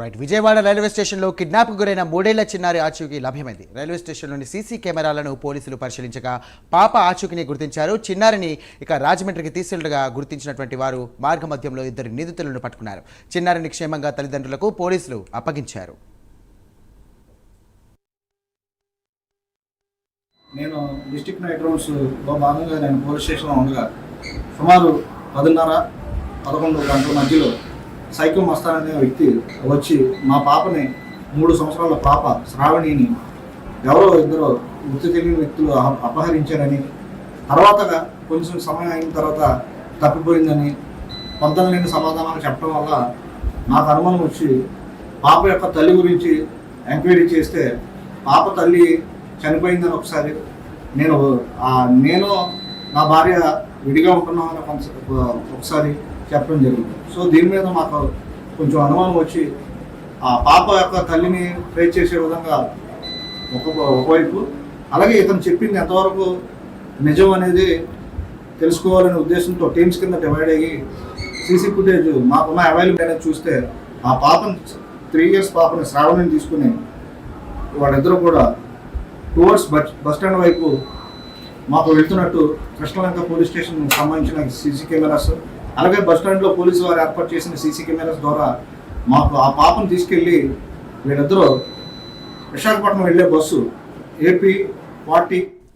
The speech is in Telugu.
రైట్ విజయవాడ రైల్వే స్టేషన్లో కిడ్నాప్కు గురైన మూడేళ్ళ చిన్నారి ఆచూకీ లభ్యమైంది. రైల్వే స్టేషన్లోని సీసీ కెమెరాలను పోలీసులు పరిశీలించగా పాప ఆచూకీని గుర్తించారు. చిన్నారిని ఇక రాజమండ్రికి తీసుకెళ్ళగా గుర్తించినటువంటి వారు మార్గమధ్యంలో ఇద్దరు నిందితులను పట్టుకున్నారు. చిన్నారిని క్షేమంగా తల్లిదండ్రులకు పోలీసులు అప్పగించారు. నేను డిస్టిక్ నైట్ రౌండ్స్లో భాగంగా నేను పోలీస్ స్టేషన్లో ఉండగా సుమారు పదిన్నర పదకొండు గంటల మధ్యలో సైకో మస్తాన్ అనే వ్యక్తి వచ్చి మా పాపని మూడు సంవత్సరాల పాప శ్రావణిని ఎవరో ఇద్దరు గుర్తు తెలియని వ్యక్తులు అపహరించారని తర్వాతగా కొంచెం సమయం అయిన తర్వాత తప్పిపోయిందని పొందం లేని సమాధానాలు చెప్పడం వల్ల నాకు అనుమానం వచ్చి పాప యొక్క తల్లి గురించి ఎంక్వైరీ చేస్తే పాప తల్లి చనిపోయిందని ఒకసారి నేను నేను నా భార్య విడిగా ఉంటున్నామని ఒకసారి చెప్పడం జరిగింది సో దీని మీద మాకు కొంచెం అనుమానం వచ్చి ఆ పాప యొక్క తల్లిని ట్రై చేసే విధంగా ఒక ఒకవైపు అలాగే ఇతను చెప్పింది ఎంతవరకు నిజం అనేది తెలుసుకోవాలనే ఉద్దేశంతో టీమ్స్ కింద డివైడ్ అయ్యి సీసీ ఫుటేజ్ మాకున్న అవైలబుల్ అనేది చూస్తే ఆ పాపను త్రీ ఇయర్స్ పాపని శ్రావణిని తీసుకుని వాళ్ళిద్దరూ కూడా టువర్డ్స్ బస్ బస్ స్టాండ్ వైపు మాకు వెళ్తున్నట్టు కృష్ణలంక పోలీస్ స్టేషన్ సంబంధించిన సీసీ కెమెరాస్ అలాగే బస్ స్టాండ్లో పోలీసు వారు ఏర్పాటు చేసిన సీసీ కెమెరాస్ ద్వారా మాకు ఆ పాపను తీసుకెళ్ళి వీళ్ళిద్దరూ విశాఖపట్నం వెళ్ళే బస్సు ఏపీ ఫార్టీ